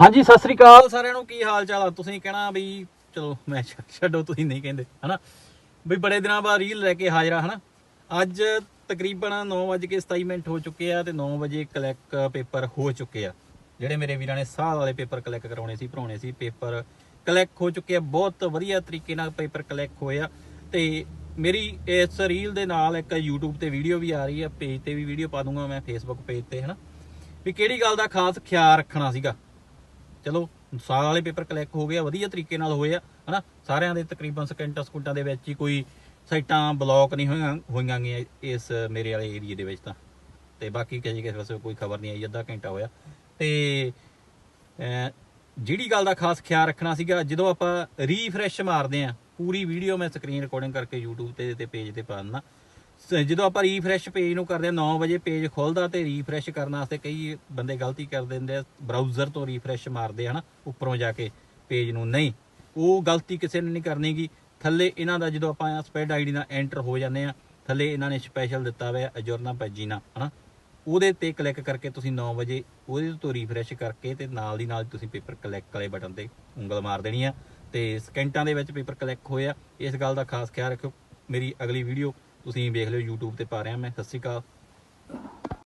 ਹਾਂਜੀ, ਸਤਿ ਸ੍ਰੀ ਅਕਾਲ। ਸਾਰਿਆਂ ਨੂੰ ਕੀ ਹਾਲ ਚਾਲ ਆ? ਤੁਸੀਂ ਕਹਿਣਾ ਵੀ ਚਲੋ, ਮੈਂ ਛੱਡੋ ਤੁਸੀਂ ਨਹੀਂ ਕਹਿੰਦੇ, ਹਨਾ? ਵੀ ਬੜੇ ਦਿਨਾਂ ਬਾਅਦ ਰੀਲ ਲੈ ਕੇ ਹਾਜ਼ਰ ਆ, ਹਨਾ? ਅੱਜ ਤਕਰੀਬਨ 9:27 ਮਿੰਟ ਹੋ ਚੁੱਕੇ ਆ ਤੇ 9 ਵਜੇ ਕਲੈਕ ਪੇਪਰ ਹੋ ਚੁੱਕੇ ਆ। ਜਿਹੜੇ ਮੇਰੇ ਵੀਰਾਂ ਨੇ ਸਾਲ ਵਾਲੇ ਪੇਪਰ ਕਲੈਕ ਕਰਾਉਣੇ ਸੀ, ਭਰਾਉਣੇ ਸੀ, ਪੇਪਰ ਕਲੈਕ ਹੋ ਚੁੱਕੇ ਆ, ਬਹੁਤ ਵਧੀਆ ਤਰੀਕੇ ਨਾਲ ਪੇਪਰ ਕਲੈਕ ਹੋਏ ਆ। ਤੇ ਮੇਰੀ ਇਸ ਰੀਲ ਦੇ ਨਾਲ ਇੱਕ YouTube ਤੇ ਵੀਡੀਓ ਵੀ ਆ ਰਹੀ ਆ ਪੇਜ ਤੇ ਵੀ ਵੀਡੀਓ ਪਾ ਦੂੰਗਾ ਮੈਂ, Facebook ਪੇਜ ਤੇ, ਹਨਾ? ਵੀ ਕਿਹੜੀ ਗੱਲ ਦਾ ਖਾਸ ਖਿਆਲ ਰੱਖਣਾ ਸੀਗਾ? ਚਲੋ, ਸਾਲ ਵਾਲੇ ਪੇਪਰ ਕਲੈਕ ਹੋ ਗਏ ਆ, ਵਧੀਆ ਤਰੀਕੇ ਨਾਲ ਹੋਏ ਆ, ਹਨਾ? ਸਾਰਿਆਂ ਦੇ ਤਕਰੀਬਨ ਸਕਿੰਟਾਂ ਸਕਿੰਟਾਂ ਦੇ ਵਿੱਚ ਹੀ ਕੋਈ ਸਾਈਟਾਂ ਬਲੌਕ ਨਹੀਂ ਹੋਈਆਂ ਹੋਈਆਂ ਗਈਆਂ ਇਸ ਮੇਰੇ ਵਾਲੇ ਏਰੀਏ ਦੇ ਵਿੱਚ ਤਾਂ। ਤੇ ਬਾਕੀ ਕਿਸੇ ਕਿਸੇ ਪਾਸੇ ਕੋਈ ਖਬਰ ਨਹੀਂ ਆਈ, ਅੱਧਾ ਘੰਟਾ ਹੋਇਆ। ਤੇ ਜਿਹੜੀ ਗੱਲ ਦਾ ਖਾਸ ਖਿਆਲ ਰੱਖਣਾ ਸੀਗਾ, ਜਦੋਂ ਆਪਾਂ ਰੀਫਰੈਸ਼ ਮਾਰਦੇ ਆ, ਪੂਰੀ ਵੀਡੀਓ ਮੈਂ ਸਕਰੀਨ ਰਿਕਾਰਡਿੰਗ ਕਰਕੇ YouTube ਤੇ ਤੇ ਪੇਜ ਤੇ ਪਾ ਦਿੰਦਾ। ਜਦੋਂ ਆਪਾਂ ਰੀਫਰੈਸ਼ ਪੇਜ ਨੂੰ ਕਰਦੇ ਆ 9 ਵਜੇ ਪੇਜ ਖੁੱਲਦਾ ਤੇ ਰੀਫਰੈਸ਼ ਕਰਨ ਵਾਸਤੇ ਕਈ ਬੰਦੇ ਗਲਤੀ ਕਰ ਦਿੰਦੇ ਆ ਬਰਾਊਜ਼ਰ ਤੋਂ ਰੀਫਰੈਸ਼ ਮਾਰਦੇ ਆ, ਹਨਾ, ਉੱਪਰੋਂ ਜਾ ਕੇ ਪੇਜ ਨੂੰ। ਨਹੀਂ, ਉਹ ਗਲਤੀ ਕਿਸੇ ਨੇ ਨਹੀਂ ਕਰਨੀਗੀ ਥੱਲੇ ਇਹਨਾਂ ਦਾ ਜਦੋਂ ਆਪਾਂ ਸਪੈਡ ਆਈਡੀ ਨਾਲ ਐਂਟਰ ਹੋ ਜਾਂਦੇ ਆ, ਥੱਲੇ ਇਹਨਾਂ ਨੇ ਸਪੈਸ਼ਲ ਦਿੱਤਾ ਹੋਇਆ, ਅਜੁਰਨਾ ਪੈਜੀਨਾ ਹਨਾ। ਉਹਦੇ ਤੇ ਕਲਿੱਕ ਕਰਕੇ ਤੁਸੀਂ 9 ਵਜੇ ਉਹਦੇ ਤੋਂ ਰੀਫਰੈਸ਼ ਕਰਕੇ ਤੇ ਨਾਲ ਦੀ ਨਾਲ ਤੁਸੀਂ ਪੇਪਰ ਕਲਿੱਕ ਵਾਲੇ ਬਟਨ ਤੇ ਉਂਗਲ ਮਾਰ ਦੇਣੀ ਆ। ਤੇ ਸਕਿੰਟਾਂ ਦੇ ਵਿੱਚ ਪੇਪਰ ਕਲਿੱਕ ਹੋਇਆ। ਇਸ ਗੱਲ ਦਾ ਖਾਸ ਖਿਆਲ ਰੱਖਿਓ। ਮੇਰੀ ਅਗਲੀ ਵੀਡੀਓ ਤੁਸੀਂ ਵੇਖ ਲਿਓ YouTube ਤੇ ਪਾ ਰਿਹਾ ਮੈਂ। ਸਤਿ ਸ਼੍ਰੀ ਅਕਾਲ।